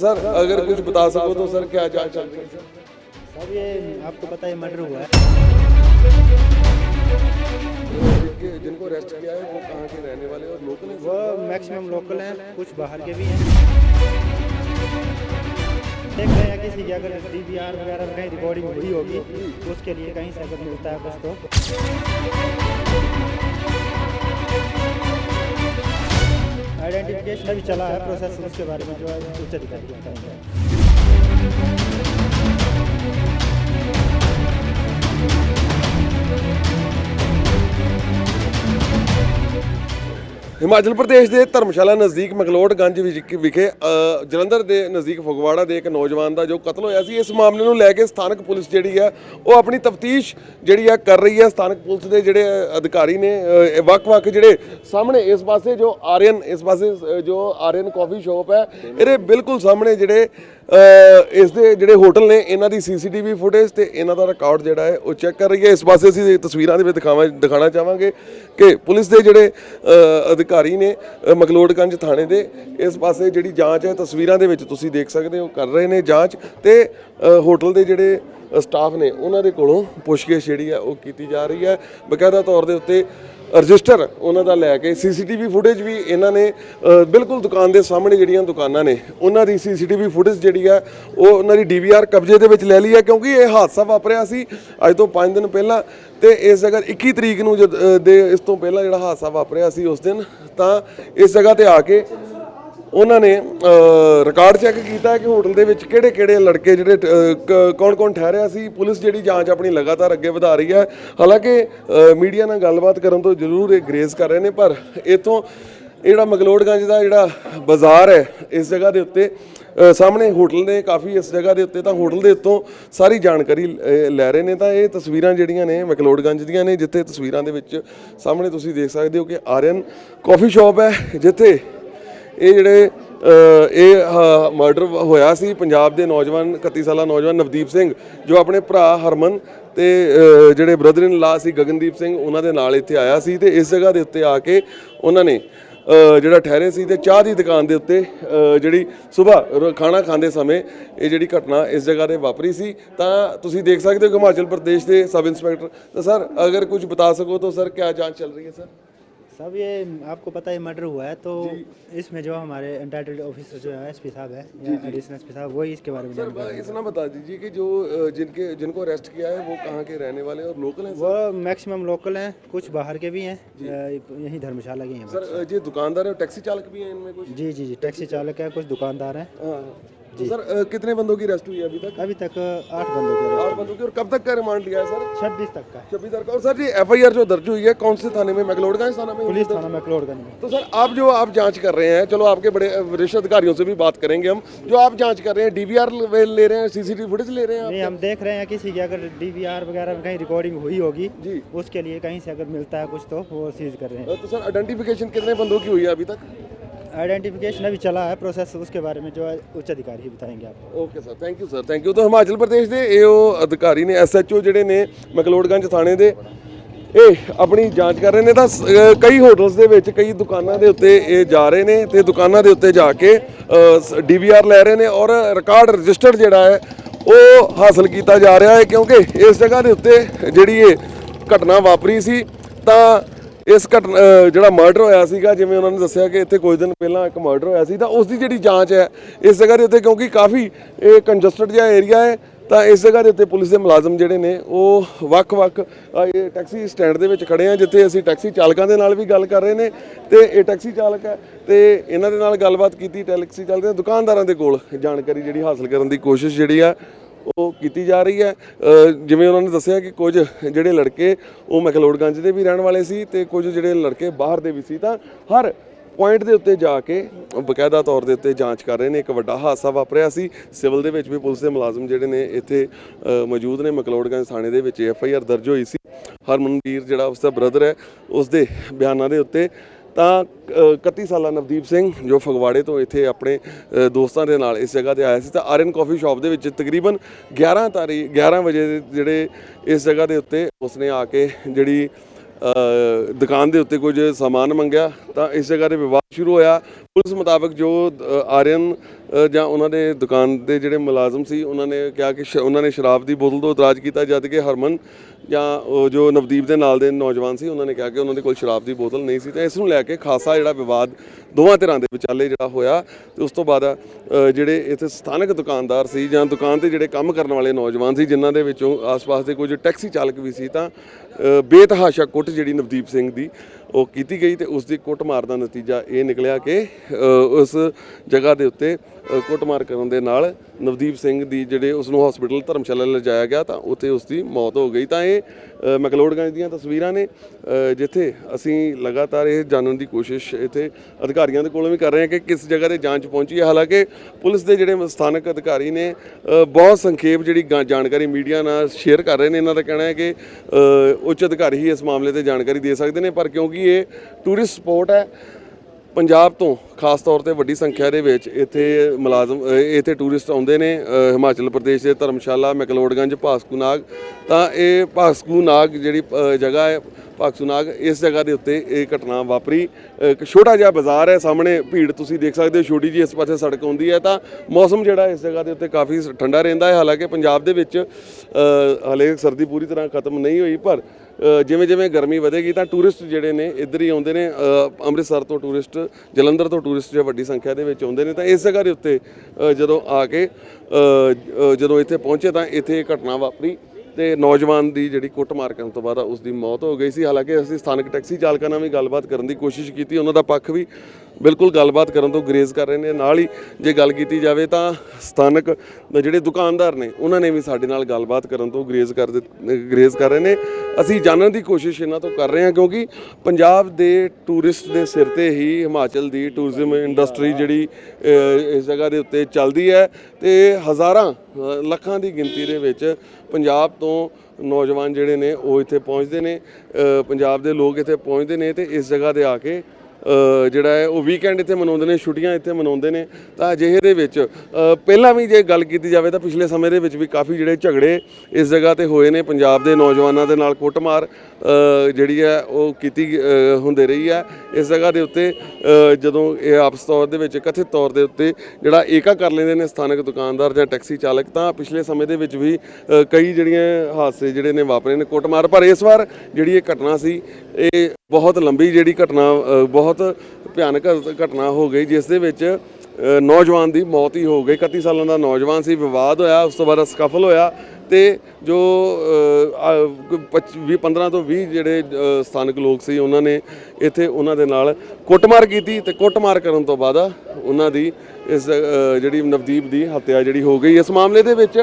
Sir अगर कुछ बता सको तो सर क्या जाँच चल रही है? सर ये आपको पता है मर्डर हुआ है। जिनके अरेस्ट किया है वो कहाँ के रहने वाले और लोकल हैं? वो मैक्सिमम लोकल हैं कुछ बाहर के भी हैं। देख रहे हैं किसी की अगर डी वगैरह में कहीं रिकॉर्डिंग हुई होगी तो उसके लिए कहीं से अगर मिलता है कुछ तो। आइडेंटिफिकेशन अभी चला है प्रोसेस उसके बारे में जो है उच्च अधिकारी करेंगे ਹਿਮਾਚਲ ਪ੍ਰਦੇਸ਼ ਦੇ ਧਰਮਸ਼ਾਲਾ ਨਜ਼ਦੀਕ ਮਗਲੋਟਗੰਜ ਵਿਖੇ ਜਲੰਧਰ ਦੇ ਨਜ਼ਦੀਕ ਫਗਵਾੜਾ ਦੇ ਇੱਕ ਨੌਜਵਾਨ ਦਾ ਜੋ ਕਤਲ ਹੋਇਆ ਸੀ, ਇਸ ਮਾਮਲੇ ਨੂੰ ਲੈ ਕੇ ਸਥਾਨਕ ਪੁਲਿਸ ਜਿਹੜੀ ਹੈ, ਉਹ ਆਪਣੀ ਤਫਤੀਸ਼ ਜਿਹੜੀ ਆ ਕਰ ਰਹੀ ਹੈ। ਸਥਾਨਕ ਪੁਲਿਸ ਦੇ ਜਿਹੜੇ ਅਧਿਕਾਰੀ ਨੇ ਵੱਖ-ਵੱਖ ਜਿਹੜੇ ਸਾਹਮਣੇ ਇਸ ਪਾਸੇ ਜੋ ਆਰੀਅਨ, ਇਸ ਪਾਸੇ ਜੋ ਆਰੀਅਨ ਕਾਫੀ ਸ਼ਾਪ ਹੈ, ਇਹਦੇ ਬਿਲਕੁਲ ਸਾਹਮਣੇ ਜਿਹੜੇ ਇਸ ਦੇ ਜਿਹੜੇ ਹੋਟਲ ਨੇ ਇਹਨਾਂ ਦੀ ਸੀਸੀਟੀਵੀ ਫੁਟੇਜ ਤੇ ਇਹਨਾਂ ਦਾ ਰਿਕਾਰਡ ਜਿਹੜਾ ਹੈ ਉਹ ਚੈੱਕ ਕਰ ਰਹੀ ਹੈ। ਇਸ ਪਾਸੇ ਅਸੀਂ ਤਸਵੀਰਾਂ ਦੇ ਵਿੱਚ ਦਿਖਾਵਾਂ ਦਿਖਾਣਾ ਚਾਹਾਂਗੇ ਕਿ ਪੁਲਿਸ ਦੇ ਜਿਹੜੇ ਅਧਿਕਾਰੀ ਨੇ ਅ, ਥਾਣੇ ਦੇ ਇਸ ਪਾਸੇ ਜਿਹੜੀ ਜਾਂਚ ਹੈ ਤਸਵੀਰਾਂ ਦੇ ਵਿੱਚ ਤੁਸੀਂ ਦੇਖ ਸਕਦੇ ਹੋ ਕਰ ਰਹੇ ਨੇ ਜਾਂਚ ਤੇ ਹੋਟਲ ਦੇ ਜਿਹੜੇ ਸਟਾਫ ਨੇ ਉਹਨਾਂ ਦੇ ਕੋਲੋਂ ਪੁੱਛਗਿੱਛ ਜਿਹੜੀ ਹੈ ਉਹ ਕੀਤੀ ਜਾ ਰਹੀ ਹੈ। ਬਕਾਇਦਾ ਤੌਰ ਦੇ ਉੱਤੇ ਰਜਿਸਟਰ ਉਹਨਾਂ ਦਾ ਲੈ ਕੇ ਸੀਸੀਟੀਵੀ ਫੁਟੇਜ ਵੀ ਇਹਨਾਂ ਨੇ ਬਿਲਕੁਲ ਦੁਕਾਨ ਦੇ ਸਾਹਮਣੇ ਜਿਹੜੀਆਂ ਦੁਕਾਨਾਂ ਨੇ, ਉਹਨਾਂ ਦੀ ਸੀਸੀਟੀਵੀ ਫੁਟੇਜ ਜਿਹੜੀ ਹੈ ਉਹ ਉਹਨਾਂ ਦੀ ਡੀਵੀਆਰ ਕਬਜ਼ੇ ਦੇ ਵਿੱਚ ਲੈ ਲਈ ਹੈ ਕਿਉਂਕਿ ਇਹ ਹਾਦਸਾ ਵਾਪਰਿਆ ਸੀ ਅੱਜ ਤੋਂ 5 ਦਿਨ ਪਹਿਲਾਂ ਤੇ ਇਸ ਜਗ੍ਹਾ 21 ਤਰੀਕ ਨੂੰ ਜਦ ਦੇ ਇਸ ਤੋਂ ਪਹਿਲਾਂ ਜਿਹੜਾ ਹਾਦਸਾ ਵਾਪਰਿਆ ਸੀ ਉਸ ਦਿਨ, ਤਾਂ ਇਸ ਜਗ੍ਹਾ ਤੇ ਆ ਕੇ ਉਹਨਾਂ ਨੇ ਰਿਕਾਰਡ ਚੈੱਕ ਕੀਤਾ ਕਿ ਹੋਟਲ ਦੇ ਵਿੱਚ ਕਿਹੜੇ ਕਿਹੜੇ ਲੜਕੇ ਜਿਹੜੇ ਕੌਣ ਕੌਣ ਠਹਿਰਿਆ ਸੀ, ਪੁਲਿਸ ਜਿਹੜੀ ਜਾਂਚ ਆਪਣੀ ਲਗਾਤਾਰ ਅੱਗੇ ਵਧਾ ਰਹੀ ਹੈ। ਹਾਲਾਂਕਿ ਮੀਡੀਆ ਨਾਲ ਗੱਲਬਾਤ ਕਰਨ ਤੋਂ ਜ਼ਰੂਰ ਇਹ ਗ੍ਰੇਜ਼ ਕਰ ਰਹੇ ਨੇ, ਪਰ ਇਥੋਂ ਜਿਹੜਾ ਮਗਲੋੜਗੰਜ ਦਾ ਜਿਹੜਾ ਬਾਜ਼ਾਰ ਹੈ, ਇਸ ਜਗ੍ਹਾ ਦੇ ਉੱਤੇ ਸਾਹਮਣੇ ਹੋਟਲ ਨੇ ਕਾਫੀ ਇਸ ਜਗ੍ਹਾ ਦੇ ਉੱਤੇ ਤਾਂ ਹੋਟਲ ਦੇ ਉੱਤੋਂ ਸਾਰੀ ਜਾਣਕਾਰੀ ਲੈ ਰਹੇ ਨੇ ਤਾਂ ਇਹ ਤਸਵੀਰਾਂ ਜਿਹੜੀਆਂ ਨੇ ਮਕਲੋੜਗੰਜ ਦੀਆਂ ਨੇ, ਜਿੱਥੇ ਤਸਵੀਰਾਂ ਦੇ ਵਿੱਚ ਸਾਹਮਣੇ ਤੁਸੀਂ ਦੇਖ ਸਕਦੇ ਹੋ ਕਿ ਆਰੀਅਨ ਕਾਫੀ ਸ਼ਾਪ ਹੈ, ਜਿੱਥੇ ਇਹ ਜਿਹੜੇ ਇਹ ਮਰਡਰ ਹੋਇਆ ਸੀ ਪੰਜਾਬ ਦੇ ਨੌਜਵਾਨ 31 ਸਾਲਾ ਨੌਜਵਾਨ ਨਵਦੀਪ ਸਿੰਘ ਜੋ ਆਪਣੇ ਭਰਾ ਹਰਮਨ ਤੇ ਜਿਹੜੇ ਬ੍ਰਦਰ ਇਨ ਲਾ ਸੀ ਗਗਨਦੀਪ ਸਿੰਘ ਉਹਨਾਂ ਦੇ ਨਾਲ ਇੱਥੇ ਆਇਆ ਸੀ ਤੇ ਇਸ ਜਗ੍ਹਾ ਦੇ ਉੱਤੇ ਆ ਕੇ ਉਹਨਾਂ ਨੇ ਜਿਹੜਾ ਠਹਿਰੇ ਸੀ ਤੇ ਚਾਹ ਦੀ ਦੁਕਾਨ ਦੇ ਉੱਤੇ ਅ, ਜਿਹੜੀ ਸਵੇਰ ਖਾਣਾ ਖਾਂਦੇ ਸਮੇਂ ਇਹ ਜਿਹੜੀ ਘਟਨਾ ਇਸ ਜਗ੍ਹਾ ਤੇ ਵਾਪਰੀ ਸੀ। ਤਾਂ ਤੁਸੀਂ ਦੇਖ ਸਕਦੇ ਹੋ ਹਿਮਾਚਲ ਪ੍ਰਦੇਸ਼ ਦੇ ਸਬ ਇੰਸਪੈਕਟਰ ਤਾਂ ਸਰ ਅਗਰ ਕੁਝ ਬਤਾ ਸਕੋ ਤਾਂ ਸਰ ਕੀ ਜਾਂਚ ਚੱਲ ਰਹੀ ਹੈ ਸਰ? सब ये आपको पता है मर्डर हुआ है तो इसमें जो हमारे एंटाइटल्ड ऑफिसर जो है एस पी साहब है एडिशनल एस साहब वही इसके बारे में सर इतना बता दीजिए कि जो जिनके जिनको अरेस्ट किया है वो कहाँ के रहने वाले हैं और लोकल हैं वो मैक्सिमम लोकल हैं कुछ बाहर के भी हैं यहीं धर्मशाला के हैं सर ये दुकानदार है टैक्सी चालक भी हैं इनमें कुछ? जी जी जी टैक्सी चालक है कुछ दुकानदार हैं हाँ। तो सर कितने बंदों की अरेस्ट हुई है अभी तक? अभी तक आठ बंदों के आठ बंदों की और कब तक का रिमांड लिया है सर? छब्बीस तक का। छब्बीस तारीख का। और सर ये एफ़ जो दर्ज हुई है कौन से थाने में? मैकलोडगंज थाना में पुलिस थाना मैकलोडगंज में। तो सर आप जो आप जाँच कर रहे हैं चलो आपके बड़े वरिष्ठ अधिकारियों से भी बात करेंगे हम जो आप जाँच कर रहे हैं डीवीआर ले रहे हैं सीसीटीवी फुटेज ले रहे हैं नहीं हम देख रहे हैं किसी की अगर डी वगैरह में कहीं रिकॉर्डिंग हुई होगी जी। उसके लिए कहीं से अगर मिलता है कुछ तो वो सीज कर रहे हैं। तो सर आइडेंटिफिकेशन कितने बंदों की हुई है अभी तक? आइडेंटिफिकेशन अभी चला है प्रोसेस उसके बारे में जो है उच्च अधिकारी ही बताएंगे आपको okay sir thank you sir thank you ਤਾਂ ਹਿਮਾਚਲ ਪ੍ਰਦੇਸ਼ ਦੇ ਇਹ ਉਹ ਅਧਿਕਾਰੀ ਨੇ ਐਸਐਚਓ ਜਿਹੜੇ ਨੇ ਮਕਲੋੜਗੰਜ ਥਾਣੇ ਦੇ ਇਹ ਆਪਣੀ ਜਾਂਚ ਕਰ ਰਹੇ ਨੇ ਤਾਂ ਸ- ਅਹ ਕਈ ਹੋਟਲਸ ਦੇ ਵਿੱਚ ਕਈ ਦੁਕਾਨਾਂ ਦੇ ਉੱਤੇ ਇਹ ਜਾ ਰਹੇ ਨੇ ਤੇ ਦੁਕਾਨਾਂ ਦੇ ਉੱਤੇ ਜਾ ਕੇ ਡੀਵੀਆਰ ਲੈ ਰਹੇ ਨੇ ਔਰ ਰਿਕਾਰਡ ਰਜਿਸਟਰ ਜਿਹੜਾ ਹੈ ਉਹ ਹਾਸਲ ਕੀਤਾ ਜਾ ਰਿਹਾ ਹੈ ਕਿਉਂਕਿ ਇਸ ਜਗ੍ਹਾ ਦੇ ਉੱਤੇ ਜਿਹੜੀ ਇਹ ਘਟਨਾ ਵਾਪਰੀ ਸੀ ਤਾਂ ਇਸ ਘਟਨਾ ਜਿਹੜਾ ਮਰਡਰ ਹੋਇਆ ਸੀਗਾ, ਜਿਵੇਂ ਉਹਨਾਂ ਨੇ ਦੱਸਿਆ ਕਿ ਇੱਥੇ ਕੁਝ ਦਿਨ ਪਹਿਲਾਂ ਇੱਕ ਮਰਡਰ ਹੋਇਆ ਸੀ, ਤਾਂ ਉਸ ਦੀ ਜਿਹੜੀ ਜਾਂਚ ਹੈ, ਇਸ ਜਗ੍ਹਾ ਦੇ ਉੱਤੇ ਕਿਉਂਕਿ ਕਾਫੀ ਇਹ ਕੰਜਸਟਡ ਜਿਹਾ ਏਰੀਆ ਹੈ, ਤਾਂ ਇਸ ਜਗ੍ਹਾ ਦੇ ਉੱਤੇ ਪੁਲਿਸ ਦੇ ਮੁਲਾਜ਼ਮ ਜਿਹੜੇ ਨੇ, ਉਹ ਵੱਖ-ਵੱਖ ਇਹ ਟੈਕਸੀ ਸਟੈਂਡ ਦੇ ਵਿੱਚ ਖੜੇ ਆ, ਜਿੱਥੇ ਅਸੀਂ ਟੈਕਸੀ ਚਾਲਕਾਂ ਦੇ ਨਾਲ ਵੀ ਗੱਲ ਕਰ ਰਹੇ ਨੇ, ਤੇ ਇਹ ਟੈਕਸੀ ਚਾਲਕ ਹੈ, ਤੇ ਇਹਨਾਂ ਦੇ ਨਾਲ ਗੱਲਬਾਤ ਕੀਤੀ ਟੈਕਸੀ ਚਾਲਕ ਦੇ ਦੁਕਾਨਦਾਰਾਂ ਦੇ ਕੋਲ ਜਾਣਕਾਰੀ ਜਿਹੜੀ ਹਾਸਲ ਕਰਨ ਦੀ ਕੋਸ਼ਿਸ਼ ਜਿਹੜੀ ਆ ਉਹ ਕੀਤੀ ਜਾ ਰਹੀ ਹੈ। ਜਿਵੇਂ ਉਹਨਾਂ ਨੇ ਦੱਸਿਆ ਕਿ ਕੁਝ ਜਿਹੜੇ ਲੜਕੇ, ਉਹ ਮੈਕਲੋਡਗੰਜ ਦੇ ਵੀ ਰਹਿਣ ਵਾਲੇ ਸੀ ਤੇ ਕੁਝ ਜਿਹੜੇ ਲੜਕੇ ਬਾਹਰ ਦੇ ਵੀ ਸੀ ਤਾਂ ਹਰ ਪੁਆਇੰਟ ਦੇ ਉੱਤੇ ਜਾ ਕੇ ਬਕਾਇਦਾ ਤੌਰ ਦੇ ਉੱਤੇ ਜਾਂਚ ਕਰ ਰਹੇ ਨੇ। ਇੱਕ ਵੱਡਾ ਹਾਦਸਾ ਵਾਪਰਿਆ ਸੀ। ਸਿਵਲ ਦੇ ਵਿੱਚ ਵੀ ਪੁਲਿਸ ਦੇ ਮੁਲਾਜ਼ਮ ਜਿਹੜੇ ਨੇ ਇੱਥੇ ਮੌਜੂਦ ਨੇ। ਮੈਕਲੋਡਗੰਜ ਥਾਣੇ ਦੇ ਵਿੱਚ ਐਫ ਆਈ ਆਰ ਦਰਜ ਹੋਈ ਸੀ। ਹਰਮਨਵੀਰ ਜਿਹੜਾ ਉਸ ਦਾ ਬ੍ਰਦਰ ਹੈ ਉਸ ਦੇ ਬਿਆਨਾਂ ਦੇ ਉੱਤੇ ਤਾਂ ਅ, 31 ਸਾਲਾ ਨਵਦੀਪ ਸਿੰਘ ਜੋ ਫਗਵਾੜੇ ਤੋਂ ਇੱਥੇ ਆਪਣੇ ਦੋਸਤਾਂ ਦੇ ਨਾਲ ਇਸ ਜਗ੍ਹਾ ਤੇ ਆਇਆ ਸੀ ਤਾਂ ਆਰਨ ਕਾਫੀ ਸ਼ਾਪ ਦੇ ਵਿੱਚ ਤਕਰੀਬਨ 11 ਤਾਰੀਖ 11 ਵਜੇ ਜਿਹੜੇ ਇਸ ਜਗ੍ਹਾ ਦੇ ਉੱਤੇ ਉਸਨੇ ਆ ਕੇ ਜਿਹੜੀ ਦੁਕਾਨ ਦੇ ਉੱਤੇ ਕੁਝ ਸਾਮਾਨ ਮੰਗਿਆ ਤਾਂ ਇਸ ਜਗ੍ਹਾ ਤੇ ਵਿਵਾਦ ਸ਼ੁਰੂ ਹੋਇਆ। ਪੁਲਿਸ ਮੁਤਾਬਕ ਜੋ ਆਰੀਅਨ ਜਾਂ ਉਹਨਾਂ ਦੇ ਦੁਕਾਨ ਦੇ ਜਿਹੜੇ ਮੁਲਾਜ਼ਮ ਸੀ ਉਹਨਾਂ ਨੇ ਕਿਹਾ ਕਿ ਸ਼- ਉਹਨਾਂ ਨੇ ਸ਼ਰਾਬ ਦੀ ਬੋਤਲ ਤੋਂ ਇਤਰਾਜ਼ ਕੀਤਾ ਜਦ ਕਿ ਹਰਮਨ ਜਾਂ ਉਹ ਜੋ ਨਵਦੀਪ ਦੇ ਨਾਲ ਦੇ ਨੌਜਵਾਨ ਸੀ, ਉਹਨਾਂ ਨੇ ਕਿਹਾ ਕਿ ਉਹਨਾਂ ਦੇ ਕੋਲ ਸ਼ਰਾਬ ਦੀ ਬੋਤਲ ਨਹੀਂ ਸੀ ਤਾਂ ਇਸ ਨੂੰ ਲੈ ਕੇ ਖਾਸਾ ਜਿਹੜਾ ਵਿਵਾਦ ਦੋਵਾਂ ਧਿਰਾਂ ਦੇ ਵਿਚਾਲੇ ਜਿਹੜਾ ਹੋਇਆ ਤੇ ਉਸ ਤੋਂ ਬਾਅਦ ਜਿਹੜੇ ਇੱਥੇ ਸਥਾਨਕ ਦੁਕਾਨਦਾਰ ਸੀ ਜਾਂ ਦੁਕਾਨ ਤੇ ਜਿਹੜੇ ਕੰਮ ਕਰਨ ਵਾਲੇ ਨੌਜਵਾਨ ਸੀ, ਜਿਨ੍ਹਾਂ ਦੇ ਵਿੱਚੋਂ ਆਸ-ਪਾਸ ਦੇ ਕੁਝ ਟੈਕਸੀ ਚਾਲਕ ਵੀ ਸੀ, ਤਾਂ ਬੇਤਹਾਸ਼ਾ ਕੁੱਟ ਜਿਹੜੀ ਨਵਦੀਪ ਸਿੰਘ ਦੀ ਉਹ ਕੀਤੀ ਗਈ ਤੇ ਉਸ ਦੀ ਕੁੱਟਮਾਰ ਦਾ ਨਤੀਜਾ ਇਹ ਨਿਕਲਿਆ ਕਿ ਉਸ ਜਗ੍ਹਾ ਦੇ ਉੱਤੇ ਕੁੱਟਮਾਰ ਕਰਨ ਦੇ ਨਾਲ ਨਵਦੀਪ ਸਿੰਘ ਦੀ ਜਿਹੜੇ ਉਸ ਨੂੰ ਹਸਪੀਟਲ ਧਰਮਸ਼ਾਲਾ ਲਿਜਾਇਆ ਗਿਆ ਤਾਂ ਉੱਥੇ ਉਸ ਦੀ ਮੌਤ ਹੋ ਗਈ। ਤਾਂ ਇਹ ਅ, ਮੈਕਲੋਡਗੰਜ ਦੀਆਂ ਤਸਵੀਰਾਂ ਨੇ ਜਿੱਥੇ ਅਸੀਂ ਲਗਾਤਾਰ ਇਹ ਜਾਣਨ ਦੀ ਕੋਸ਼ਿਸ਼ ਇੱਥੇ ਅਧਿਕਾਰੀਆਂ ਦੇ ਕੋਲੋਂ ਵੀ ਕਰ ਰਹੇ ਹਾਂ ਕਿ ਕਿਸ ਜਗ੍ਹਾ ਤੇ ਜਾਂਚ ਪਹੁੰਚੀ ਹੈ। ਹਾਲਾਂਕਿ ਪੁਲਿਸ ਦੇ ਜਿਹੜੇ ਸਥਾਨਕ ਅਧਿਕਾਰੀ ਨੇ ਬਹੁਤ ਸੰਖੇਪ ਜਿਹੜੀ ਗਾ- ਜਾਣਕਾਰੀ ਮੀਡੀਆ ਨਾਲ ਸ਼ੇਅਰ ਕਰ ਰਹੇ ਨੇ। ਇਹਨਾਂ ਦਾ ਕਹਿਣਾ ਹੈ ਕਿ ਉੱਚ ਅਧਿਕਾਰੀ ਹੀ ਇਸ ਮਾਮਲੇ ਤੇ ਜਾਣਕਾਰੀ ਦੇ ਸਕਦੇ ਨੇ ਪਰ ਕਿਉਂਕਿ ਇਹ ਟੂਰਿਸਟ ਸਪੋਟ ਹੈ। ਪੰਜਾਬ ਤੋਂ ਖਾਸ ਤੌਰ ਤੇ ਵੱਡੀ ਸੰਖਿਆ ਦੇ ਵਿੱਚ ਇੱਥੇ ਮੁਲਾਜ਼ਮ ਇੱਥੇ ਟੂਰਿਸਟ ਆਉਂਦੇ ਨੇ ਹਿਮਾਚਲ ਪ੍ਰਦੇਸ਼ ਦੇ ਧਰਮਸ਼ਾਲਾ ਮੈਕਲੋਡਗੰਜ ਭਾਸਕੂ ਨਾਗ। ਤਾਂ ਇਹ ਭਾਸਕੂ ਨਾਗ ਜਿਹੜੀ ਜਗ੍ਹਾ ਹੈ ਭਾਸਕੂ ਨਾਗ ਇਸ ਜਗ੍ਹਾ ਦੇ ਉੱਤੇ ਇਹ ਘਟਨਾ ਵਾਪਰੀ। ਇੱਕ ਛੋਟਾ ਜਿਹਾ ਬਾਜ਼ਾਰ ਹੈ ਸਾਹਮਣੇ ਭੀੜ ਤੁਸੀਂ ਦੇਖ ਸਕਦੇ ਹੋ ਛੋਟੀ ਜੀ ਇਸ ਪਾਸੇ ਸੜਕ ਆਉਂਦੀ ਹੈ। ਤਾਂ ਮੌਸਮ ਜਿਹੜਾ ਇਸ ਜਗ੍ਹਾ ਦੇ ਉੱਤੇ ਕਾਫੀ ਸ- ਠੰਡਾ ਰਹਿੰਦਾ ਹੈ। ਹਾਲਾਂਕਿ ਪੰਜਾਬ ਦੇ ਵਿੱਚ ਅ, ਹਲੇ ਸਰਦੀ ਪੂਰੀ ਤਰ੍ਹਾਂ ਖਤਮ ਨਹੀਂ ਹੋਈ ਪਰ ਜਿਵੇਂ ਜਿਵੇਂ ਗਰਮੀ ਵਧੇਗੀ ਤਾਂ ਟੂਰਿਸਟ ਜਿਹੜੇ ਨੇ ਇੱਧਰ ਹੀ ਆਉਂਦੇ ਨੇ ਅੰਮ੍ਰਿਤਸਰ ਤੋਂ ਟੂਰਿਸਟ ਜਲੰਧਰ ਤੋਂ ਟੂਰਿਸਟ ਜੋ ਵੱਡੀ ਸੰਖਿਆ ਦੇ ਵਿੱਚ ਆਉਂਦੇ ਨੇ, ਤਾਂ ਇਸ ਜਗ੍ਹਾ ਦੇ ਉੱਤੇ ਜਦੋਂ ਆ ਕੇ ਜਦੋਂ ਇੱਥੇ ਪਹੁੰਚੇ ਤਾਂ ਇੱਥੇ ਇਹ ਘਟਨਾ ਵਾਪਰੀ। ਤੇ ਨੌਜਵਾਨ ਦੀ ਜਿਹੜੀ ਕੁੱਟਮਾਰ ਕਰਨ ਤੋਂ ਬਾਅਦ ਉਸ ਦੀ ਮੌਤ ਹੋ ਗਈ ਸੀ। ਹਾਲਾਂਕਿ ਅਸੀਂ ਸਥਾਨਕ ਟੈਕਸੀ ਚਾਲਕਾਂ ਨਾਲ ਵੀ ਗੱਲਬਾਤ ਕਰਨ ਦੀ ਕੋਸ਼ਿਸ਼ ਕੀਤੀ। ਉਹਨਾਂ ਦਾ ਪੱਖ ਵੀ ਬਿਲਕੁਲ ਗੱਲਬਾਤ ਕਰਨ ਤੋਂ ਗਰੇਜ਼ ਕਰ ਰਹੇ ਨੇ। ਨਾਲ ਹੀ ਜੇ ਗੱਲ ਕੀਤੀ ਜਾਵੇ ਤਾਂ ਸਥਾਨਕ ਜਿਹੜੇ ਦੁਕਾਨਦਾਰ ਨੇ, ਉਹਨਾਂ ਨੇ ਵੀ ਸਾਡੇ ਨਾਲ ਗੱਲਬਾਤ ਕਰਨ ਤੋਂ ਗਰੇਜ਼ ਕਰ ਦਿੱਤ- ਗਰੇਜ਼ ਕਰ ਰਹੇ ਨੇ। ਅਸੀਂ ਜਾਣਨ ਦੀ ਕੋਸ਼ਿਸ਼ ਇਹਨਾਂ ਤੋਂ ਕਰ ਰਹੇ ਹਾਂ ਕਿਉਂਕਿ ਪੰਜਾਬ ਦੇ ਟੂਰਿਸਟ ਦੇ ਸਿਰ ਤੇ ਹੀ ਹਿਮਾਚਲ ਦੀ ਟੂਰਿਜ਼ਮ ਇੰਡਸਟਰੀ ਜਿਹੜੀ ਇਸ ਜਗ੍ਹਾ ਦੇ ਉੱਤੇ ਚੱਲਦੀ ਹੈ ਤੇ ਹਜ਼ਾਰਾਂ ਲੱਖਾਂ ਦੀ ਗਿਣਤੀ ਦੇ ਵਿੱਚ ਪੰਜਾਬ ਤੋਂ ਨੌਜਵਾਨ ਜਿਹੜੇ ਨੇ ਉਹ ਇੱਥੇ ਪਹੁੰਚਦੇ ਨੇ। ਪੰਜਾਬ ਦੇ ਲੋਕ ਇੱਥੇ ਪਹੁੰਚਦੇ ਨੇ ਤੇ ਇਸ ਜਗ੍ਹਾ ਤੇ ਆ ਕੇ ਜਿਹੜਾ ਹੈ, ਉਹ ਵੀਕਐਂਡ ਇੱਥੇ ਮਨਾਉਂਦੇ ਨੇ, ਛੁੱਟੀਆਂ ਇੱਥੇ ਮਨਾਉਂਦੇ ਨੇ। ਤਾਂ ਅਜਿਹੇ ਦੇ ਵਿੱਚ ਪਹਿਲਾਂ ਵੀ ਜੇ ਗੱਲ ਕੀਤੀ ਜਾਵੇ ਤਾਂ ਪਿਛਲੇ ਸਮੇਂ ਦੇ ਵਿੱਚ ਵੀ ਕਾਫੀ ਜਿਹੜੇ ਝਗੜੇ ਇਸ ਜਗ੍ਹਾ ਤੇ ਹੋਏ ਨੇ। ਪੰਜਾਬ ਦੇ ਨੌਜਵਾਨਾਂ ਦੇ ਨਾਲ ਕੁੱਟਮਾਰ ਜਿਹੜੀ ਹੈ, ਉਹ ਕੀਤੀ ਹੁੰਦੇ ਰਹੀ ਹੈ। ਇਸ ਜਗ੍ਹਾ ਦੇ ਉੱਤੇ ਜਦੋਂ ਇਹ ਆਪਸ ਤੌਰ ਦੇ ਵਿੱਚ, ਕਥਿਤ ਤੌਰ ਦੇ ਉੱਤੇ ਜਿਹੜਾ ਏਕਾ ਕਰ ਲੈਂਦੇ ਨੇ ਸਥਾਨਕ ਦੁਕਾਨਦਾਰ ਜਾਂ ਟੈਕਸੀ ਚਾਲਕ, ਤਾਂ ਪਿਛਲੇ ਸਮੇਂ ਦੇ ਵਿੱਚ ਵੀ ਕਈ ਜਿਹੜੀਆਂ ਹਾਦਸੇ ਜਿਹੜੇ ਨੇ ਵਾਪਰੇ ਨੇ ਕੁੱਟਮਾਰ। ਪਰ ਇਸ ਵਾਰ ਜਿਹੜੀ ਇਹ ਘਟਨਾ ਸੀ, ਇਹ ਬਹੁਤ ਲੰਬੀ ਜਿਹੜੀ ਘਟਨਾ ਬਹੁਤ ਭਿਆਨਕ ਘਟਨਾ ਹੋ ਗਈ, ਜਿਸ ਦੇ ਵਿੱਚ ਨੌਜਵਾਨ ਦੀ ਮੌਤ ਹੀ ਹੋ ਗਈ। 31 ਸਾਲਾਂ ਦਾ ਨੌਜਵਾਨ ਸੀ, ਵਿਵਾਦ ਹੋਇਆ, ਉਸ ਤੋਂ ਬਾਅਦ ਸਕਫਲ ਹੋਇਆ ਤੇ ਜੋ 20 15 ਤੋਂ 20 ਜਿਹੜੇ ਸਥਾਨਕ ਲੋਕ ਸੀ, ਉਹਨਾਂ ਨੇ ਇੱਥੇ ਉਹਨਾਂ ਦੇ ਨਾਲ ਕੁੱਟਮਾਰ ਕੀਤੀ ਤੇ ਕੁੱਟਮਾਰ ਕਰਨ ਤੋਂ ਬਾਅਦ ਉਹਨਾਂ ਦੀ ਇਸ ਜਿਹੜੀ ਨਵਦੀਪ ਦੀ ਹੱਤਿਆ ਜਿਹੜੀ ਹੋ ਗਈ। ਇਸ ਮਾਮਲੇ ਦੇ ਵਿੱਚ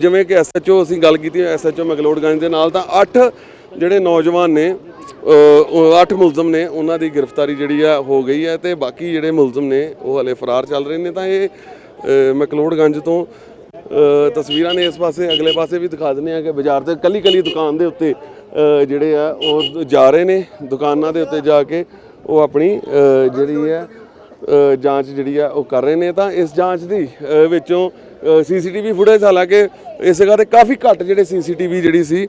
ਜਿਵੇਂ ਕਿ ਐਸਐਚਓ ਅਸੀਂ ਗੱਲ ਕੀਤੀ ਐਸਐਚਓ ਮੈਕਲੋਡਗੰਜ ਦੇ ਨਾਲ, ਤਾਂ 8 ਜਿਹੜੇ ਨੌਜਵਾਨ ਨੇ ਅ, ਅੱਠ ਮੁਲਜ਼ਮ ਨੇ ਉਹਨਾਂ ਦੀ ਗ੍ਰਿਫਤਾਰੀ ਜਿਹੜੀ ਆ ਹੋ ਗਈ ਹੈ ਤੇ ਬਾਕੀ ਜਿਹੜੇ ਮੁਲਜ਼ਮ ਨੇ ਉਹ ਹਲੇ ਫਰਾਰ ਚੱਲ ਰਹੇ ਨੇ ਤਾਂ ਇਹ ਅ, ਤੋਂ ਤਸਵੀਰਾਂ ਨੇ ਇਸ ਪਾਸੇ ਅਗਲੇ ਪਾਸੇ ਵੀ ਦਿਖਾ ਦਿੰਦੇ ਆ ਕਿ ਬਾਜ਼ਾਰ ਤੇ ਕੱਲੀ ਕੱਲੀ ਦੁਕਾਨ ਦੇ ਉੱਤੇ ਜਿਹੜੇ ਆ ਉਹ ਜਾ ਰਹੇ ਨੇ ਦੁਕਾਨਾਂ ਦੇ ਉੱਤੇ ਜਾ ਕੇ ਉਹ ਆਪਣੀ ਜਿਹੜੀ ਹੈ ਜਾਂਚ ਜਿਹੜੀ ਆ ਉਹ ਕਰ ਰਹੇ ਨੇ ਤਾਂ ਇਸ ਜਾਂਚ ਦੀ ਵਿੱਚੋਂ ਸੀਸੀਟੀਵੀ ਫੁਟੇਜ ਹਾਲਾਂਕਿ ਇਸ ਜਗ੍ਹਾ ਤੇ ਕਾਫੀ ਘੱਟ ਜਿਹੜੇ ਸੀਸੀਟੀਵੀ ਜਿਹੜੀ ਸੀ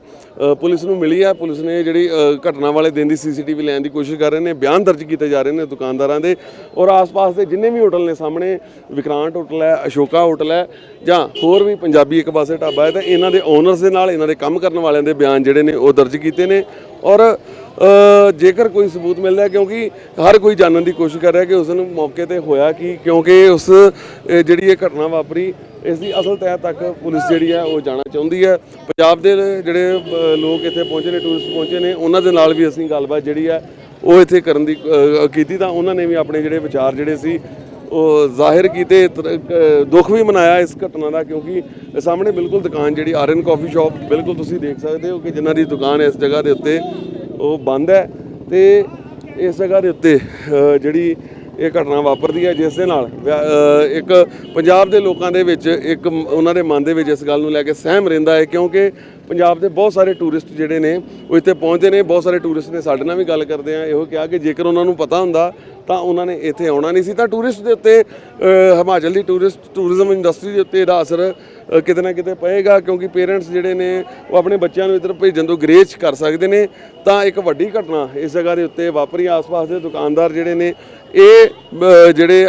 ਪੁਲਿਸ ਨੂੰ ਮਿਲੀ ਆ। ਪੁਲਿਸ ਨੇ ਜਿਹੜੀ ਘਟਨਾ ਵਾਲੇ ਦਿਨ ਦੀ ਸੀਸੀਟੀਵੀ ਲੈਣ ਦੀ ਕੋਸ਼ਿਸ਼ ਕਰ ਰਹੇ ਨੇ, ਬਿਆਨ ਦਰਜ ਕੀਤੇ ਜਾ ਰਹੇ ਨੇ ਦੁਕਾਨਦਾਰਾਂ ਦੇ ਔਰ ਆਸ-ਪਾਸ ਦੇ ਜਿੰਨੇ ਵੀ ਹੋਟਲ ਨੇ ਸਾਹਮਣੇ ਵਿਕਰਾਂਟ ਹੋਟਲ ਹੈ, ਅਸ਼ੋਕਾ ਹੋਟਲ ਹੈ ਜਾਂ ਹੋਰ ਵੀ ਪੰਜਾਬੀ ਇੱਕ ਪਾਸੇ ਢਾਬਾ ਹੈ, ਤਾਂ ਇਹਨਾਂ ਦੇ ਓਨਰਸ ਦੇ ਨਾਲ, ਇਹਨਾਂ ਦੇ ਕੰਮ ਕਰਨ ਵਾਲਿਆਂ ਦੇ ਬਿਆਨ ਜਿਹੜੇ ਨੇ ਉਹ ਦਰਜ ਕੀਤੇ ਨੇ ਔਰ ਜੇਕਰ ਕੋਈ ਸਬੂਤ ਮਿਲਦਾ ਹੈ, ਕਿਉਂਕਿ ਹਰ ਕੋਈ ਜਾਣਨ ਦੀ ਕੋਸ਼ਿਸ਼ ਕਰ ਰਿਹਾ ਕਿ ਉਸ ਨੂੰ ਮੌਕੇ ਤੇ ਹੋਇਆ ਕੀ, ਕਿਉਂਕਿ ਉਸ ਜਿਹੜੀ ਇਹ ਘਟਨਾ ਵਾਪਰੀ ਇਸ ਦੀ ਅਸਲ ਤਹਿ ਤੱਕ ਪੁਲਿਸ ਜਿਹੜੀ ਹੈ ਉਹ ਜਾਣਾ ਚਾਹੁੰਦੀ ਹੈ। ਪੰਜਾਬ ਦੇ ਜਿਹੜੇ ਲੋਕ ਇੱਥੇ ਪਹੁੰਚੇ ਨੇ ਟੂਰਿਸਟ ਪਹੁੰਚੇ ਨੇ, ਉਹਨਾਂ ਦੇ ਨਾਲ ਵੀ ਅਸੀਂ ਗੱਲਬਾਤ ਜਿਹੜੀ ਹੈ ਉਹ ਇੱਥੇ ਕਰਨ ਦੀ ਕੀਤੀ ਤਾਂ ਉਹਨਾਂ ਨੇ ਵੀ ਆਪਣੇ ਜਿਹੜੇ ਵਿਚਾਰ ਜਿਹੜੇ ਸੀ, ਉਹ ਜ਼ਾਹਿਰ ਕੀਤੇ ਦੁੱਖ ਵੀ ਮਨਾਇਆ ਇਸ ਘਟਨਾ ਦਾ, ਕਿਉਂਕਿ ਸਾਹਮਣੇ ਬਿਲਕੁਲ ਦੁਕਾਨ ਜਿਹੜੀ ਆਰਨ ਕਾਫੀ ਸ਼ਾਪ, ਬਿਲਕੁਲ ਤੁਸੀਂ ਦੇਖ ਸਕਦੇ ਹੋ ਕਿ ਜਿਨ੍ਹਾਂ ਦੀ ਦੁਕਾਨ ਇਸ ਜਗ੍ਹਾ ਦੇ ਉੱਤੇ ਉਹ ਬੰਦ ਹੈ ਤੇ ਇਸ ਜਗ੍ਹਾ ਦੇ ਉੱਤੇ ਜਿਹੜੀ ਇਹ ਘਟਨਾ ਵਾਪਰਦੀ ਹੈ ਜਿਸ ਦੇ ਨਾਲ ਇੱਕ ਪੰਜਾਬ ਦੇ ਲੋਕਾਂ ਦੇ ਵਿੱਚ ਇੱਕ ਉਹਨਾਂ ਦੇ ਮਨ ਦੇ ਵਿੱਚ ਇਸ ਗੱਲ ਨੂੰ ਲੈ ਕੇ ਸਹਿਮ ਰਹਿੰਦਾ ਹੈ ਕਿਉਂਕਿ ਪੰਜਾਬ ਦੇ ਬਹੁਤ ਸਾਰੇ ਟੂਰਿਸਟ ਜਿਹੜੇ ਨੇ, ਉਹ ਇੱਥੇ ਪਹੁੰਚਦੇ ਨੇ, ਬਹੁਤ ਸਾਰੇ ਟੂਰਿਸਟ ਨੇ ਸਾਡੇ ਨਾਲ ਵੀ ਗੱਲ ਕਰਦੇ ਆ। ਇਹੋ ਕਿਹਾ ਕਿ ਜੇਕਰ ਉਹਨਾਂ ਨੂੰ ਪਤਾ ਹੁੰਦਾ, ਤਾਂ ਉਹਨਾਂ ਨੇ ਇੱਥੇ ਆਉਣਾ ਨਹੀਂ ਸੀ। ਤਾਂ ਟੂਰਿਸਟ ਦੇ ਉੱਤੇ ਹਿਮਾਚਲ ਦੀ ਟੂਰਿਸਟ ਟੂਰਿਜ਼ਮ ਇੰਡਸਟਰੀ ਦੇ ਉੱਤੇ ਇਹਦਾ ਅਸਰ ਕਿਤੇ ਨਾ ਕਿਤੇ ਪਏਗਾ, ਕਿਉਂਕਿ ਪੇਰੈਂਟਸ ਜਿਹੜੇ ਨੇ, ਉਹ ਆਪਣੇ ਬੱਚਿਆਂ ਨੂੰ ਇੱਧਰ ਭੇਜਣ ਤੋਂ ਗਰੇਜ ਕਰ ਸਕਦੇ ਨੇ। ਤਾਂ ਇੱਕ ਵੱਡੀ ਘਟਨਾ ਇਸ ਜਗ੍ਹਾ ਦੇ ਉੱਤੇ ਵਾਪਰੀ। ਆਸ-ਪਾਸ ਦੇ ਦੁਕਾਨਦਾਰ ਜਿਹੜੇ ਨੇ, ਇਹ ਜਿਹੜੇ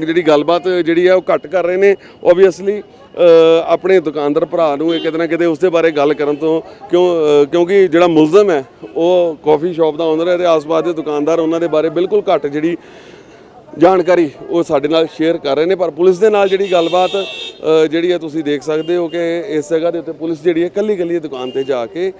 ਜਿਹੜੀ ਗੱਲਬਾਤ ਜਿਹੜੀ ਆ, ਉਹ ਘੱਟ ਕਰ ਰਹੇ ਨੇ। ਓਬਵੀਅਸਲੀ ਆਪਣੇ ਦੁਕਾਨਦਾਰ ਭਰਾ ਨੂੰ ਇਹ ਕਿਤੇ ਨਾ ਕਿਤੇ ਉਸ ਦੇ ਬਾਰੇ ਗੱਲ ਕਰਨ ਤੋਂ ਕਿਉਂ ਕਿਉਂਕਿ ਜਿਹੜਾ ਮੁਲਜ਼ਮ ਹੈ, ਉਹ ਕਾਫੀ ਸ਼ਾਪ ਦਾ ਓਨਰ ਹੈ ਤੇ ਆਸ-ਪਾਸ ਦੇ ਦੁਕਾਨਦਾਰ ਉਹਨਾਂ ਦੇ ਬਾਰੇ ਬਿਲਕੁਲ ਘੱਟ ਜਿਹੜੀ ਜਾਣਕਾਰੀ ਉਹ ਸਾਡੇ ਨਾਲ ਸ਼ੇਅਰ ਕਰ ਰਹੇ ਨੇ, ਪਰ ਪੁਲਿਸ ਦੇ ਨਾਲ ਜਿਹੜੀ ਗੱਲਬਾਤ ਜਿਹੜੀ ਹੈ ਤੁਸੀਂ ਦੇਖ ਸਕਦੇ ਹੋ ਕਿ ਇਸ ਜਗ੍ਹਾ ਦੇ ਉੱਤੇ ਪੁਲਿਸ ਜਿਹੜੀ ਹੈ ਕੱਲੀ ਕੱਲੀ ਦੁਕਾਨ ਤੇ ਜਾ ਕੇ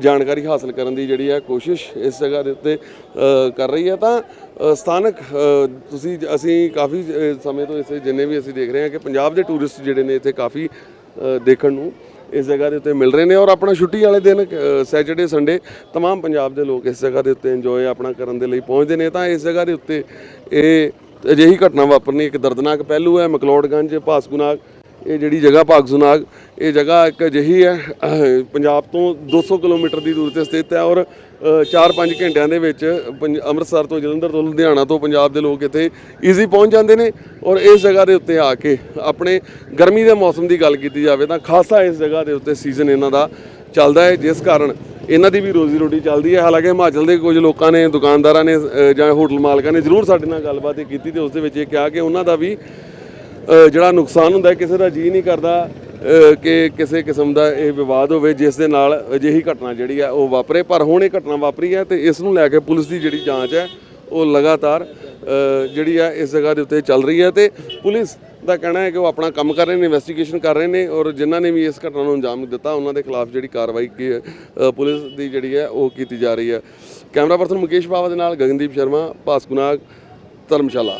ਜਾਣਕਾਰੀ ਹਾਸਲ ਕਰਨ ਦੀ ਜਿਹੜੀ ਹੈ ਕੋਸ਼ਿਸ਼ ਇਸ ਜਗ੍ਹਾ ਦੇ ਉੱਤੇ ਅ, ਕਰ ਰਹੀ ਹੈ ਤਾਂ ਅ, ਸਥਾਨਕ ਅ, ਤੁਸੀਂ ਅਸੀਂ ਕਾਫੀ ਅ, ਸਮੇਂ ਤੋਂ ਇਸੇ ਜਿੰਨੇ ਵੀ ਅਸੀਂ ਦੇਖ ਰਹੇ ਹਾਂ ਕਿ ਪੰਜਾਬ ਦੇ ਟੂਰਿਸਟ ਜਿਹੜੇ ਨੇ ਇੱਥੇ ਕਾਫੀ ਅ, ਦੇਖਣ ਨੂੰ ਇਸ ਜਗ੍ਹਾ ਦੇ ਉੱਤੇ ਮਿਲ ਰਹੇ ਨੇ ਔਰ ਆਪਣਾ ਛੁੱਟੀ ਵਾਲੇ ਦਿਨ ਸੈਟਰਡੇ ਸੰਡੇ तमाम ਪੰਜਾਬ ਦੇ ਲੋਕ ਇਸ ਜਗ੍ਹਾ ਦੇ ਉੱਤੇ ਇੰਜੋਏ ਆਪਣਾ ਕਰਨ ਦੇ ਲਈ ਪਹੁੰਚਦੇ ਨੇ ਤਾਂ ਇਸ ਜਗ੍ਹਾ ਦੇ ਉੱਤੇ ਇਹ ਅਜਿਹੀ ਘਟਨਾ ਵਾਪਰਨੀ ਇੱਕ ਦਰਦਨਾਕ ਪਹਿਲੂ ਹੈ ਮਕਲੋੜਗੰਜ ਭਾਸਕੁਨਾਗ ਇਹ ਜਿਹੜੀ ਜਗ੍ਹਾ ਭਾਗ ਸੁਨਾਗ, ਇਹ ਜਗ੍ਹਾ ਇੱਕ ਅਜਿਹੀ ਹੈ ਪੰਜਾਬ ਤੋਂ 200 ਕਿਲੋਮੀਟਰ ਦੀ ਦੂਰੀ ਤੇ ਸਥਿਤ ਹੈ ਔਰ 4-5 ਘੰਟਿਆਂ ਦੇ ਵਿੱਚ ਪੰਜ- ਅੰਮ੍ਰਿਤਸਰ ਤੋਂ ਜਲੰਧਰ ਤੋਂ ਲੁਧਿਆਣਾ ਤੋਂ ਪੰਜਾਬ ਦੇ ਲੋਕ ਇੱਥੇ ਈਜ਼ੀ ਪਹੁੰਚ ਜਾਂਦੇ ਨੇ ਔਰ ਇਸ ਜਗ੍ਹਾ ਦੇ ਉੱਤੇ ਆ ਕੇ ਆਪਣੇ ਗਰਮੀ ਦੇ ਮੌਸਮ ਦੀ ਗੱਲ ਕੀਤੀ ਜਾਵੇ ਤਾਂ ਖਾਸਾ ਇਸ ਜਗ੍ਹਾ ਦੇ ਉੱਤੇ ਸੀਜ਼ਨ ਇਹਨਾਂ ਦਾ ਚੱਲਦਾ ਹੈ, ਜਿਸ ਕਾਰਨ ਇਹਨਾਂ ਦੀ ਵੀ ਰੋਜ਼ੀ ਰੋਟੀ ਚੱਲਦੀ ਹੈ। ਹਾਲਾਂਕਿ ਹਿਮਾਚਲ ਦੇ ਕੁਝ ਲੋਕਾਂ ਨੇ, ਦੁਕਾਨਦਾਰਾਂ ਨੇ ਜਾਂ ਹੋਟਲ ਮਾਲਕਾਂ ਨੇ ਜ਼ਰੂਰ ਸਾਡੇ ਨਾਲ ਗੱਲਬਾਤ ਇਹ ਕੀਤੀ ਤੇ ਉਸ ਦੇ ਵਿੱਚ ਇਹ ਕਿਹਾ ਕਿ ਉਹਨਾਂ ਦਾ ਵੀ ਜਿਹੜਾ ਨੁਕਸਾਨ ਹੁੰਦਾ ਕਿਸੇ ਦਾ ਜੀ ਨਹੀਂ ਕਰਦਾ ਕਿ ਕਿਸੇ ਕਿਸਮ ਦਾ ਇਹ ਵਿਵਾਦ ਹੋਵੇ ਜਿਸ ਦੇ ਨਾਲ ਅਜਿਹੀ ਘਟਨਾ ਜਿਹੜੀ ਹੈ ਉਹ ਵਾਪਰੇ। ਪਰ ਹੁਣ ਇਹ ਘਟਨਾ ਵਾਪਰੀ ਹੈ ਤੇ ਇਸ ਨੂੰ ਲੈ ਕੇ ਪੁਲਿਸ ਦੀ ਜਿਹੜੀ ਜਾਂਚ ਹੈ ਉਹ ਲਗਾਤਾਰ ਜਿਹੜੀ ਹੈ ਇਸ ਜਗ੍ਹਾ ਦੇ ਉੱਤੇ ਚੱਲ ਰਹੀ ਹੈ ਤੇ ਪੁਲਿਸ ਦਾ ਕਹਿਣਾ ਹੈ ਕਿ ਉਹ ਆਪਣਾ ਕੰਮ ਕਰ ਰਹੇ ਨੇ ਇਨਵੈਸਟੀਗੇਸ਼ਨ ਕਰ ਰਹੇ ਨੇ ਔਰ ਜਿਨ੍ਹਾਂ ਨੇ ਵੀ ਇਸ ਘਟਨਾ ਨੂੰ ਅੰਜਾਮ ਦਿੱਤਾ ਉਹਨਾਂ ਦੇ ਖਿਲਾਫ ਜਿਹੜੀ ਕਾਰਵਾਈ ਕੀ ਹੈ, ਪੁਲਿਸ ਦੀ ਜਿਹੜੀ ਹੈ ਉਹ ਕੀਤੀ ਜਾ ਰਹੀ ਹੈ। ਕੈਮਰਾ ਪਰਸਨ ਮੁਕੇਸ਼ ਬਾਵਾ ਦੇ ਨਾਲ ਗਗਨਦੀਪ ਸ਼ਰਮਾ ਭਾਸਕੁਨਾਗ ਧਰਮਸ਼ਾਲਾ।